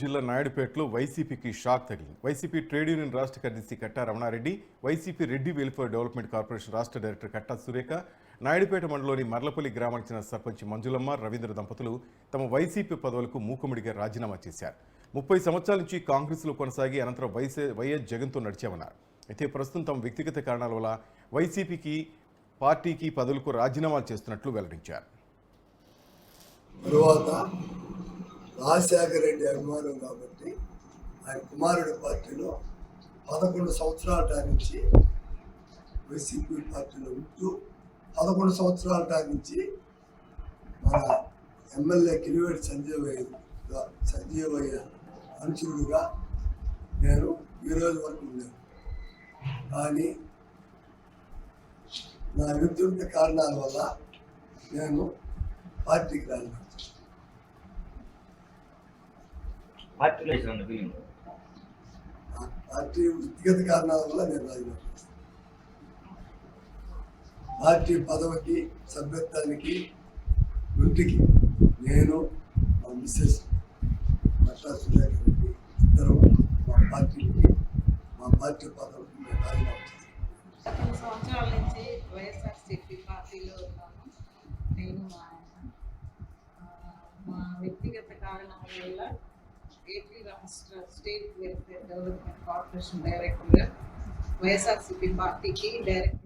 జిల్లా నాయుడుపేటలో వైసీపీకి షాక్ తగిలింది. వైసీపీ ట్రేడ్ యూనియన్ రాష్ట్ర కార్యదర్శి Katta Ramana Reddy YCP Reddy welfare development corporation రాష్ట్ర డైరెక్టర్ కట్టా సురేఖ నాయుడుపేట మండలంలోని మర్లపల్లి గ్రామానికి చెందిన సర్పంచ్ మంజులమ్మ రవీంద్ర దంపతులు తమ వైసీపీ పదవులకు మూకుముడిగా రాజీనామా చేశారు. ముప్పై సంవత్సరాల నుంచి కాంగ్రెస్లో కొనసాగి అనంతరం వైసే వైఎస్ జగన్తో నడిచామన్నారు. అయితే ప్రస్తుతం తమ వ్యక్తిగత కారణాల వల్ల వైసీపీకి పార్టీకి పదవులకు రాజీనామాలు చేస్తున్నట్లు వెల్లడించారు. రాజశేఖర రెడ్డి అభిమానం కాబట్టి ఆయన కుమారుడి పార్టీలో పదకొండు సంవత్సరాల నుంచి వైసీపీ పార్టీలో ఉంటూ పదకొండు సంవత్సరాల నుంచి మన ఎమ్మెల్యే కిలివేటి సంజీవయ్య సంజీవయ్య అనుచరుడుగా నేను ఈ రోజు వరకు ఉన్నాను. కానీ నా విద్యుత్ కారణాల వల్ల నేను పార్టీకి రాలేదు. పార్టీలో పార్టీ వ్యక్తిగత కారణాల వల్ల నేను రాజీనామా పార్టీ పదవికి సభ్యత్వానికి వృత్తికి నేను మా మిస్సెస్ నట్టా సురేఖర్ రెడ్డి ఇద్దరు మా పార్టీకి మా పార్టీ పదవికి మేము రాజీనామా సంవత్సరాల నుంచి వైఎస్ఆర్సీపీ పార్టీలో ఉన్నాను. నేను మా ఆయన. మా వ్యక్తిగత కారణాల వల్ల ఏపీ రాష్ట్ర స్టేట్ వెల్ఫేర్ డెవలప్మెంట్ కార్పొరేషన్ డైరెక్టర్గా వైఎస్ఆర్సీపీ పార్టీకి డైరెక్టర్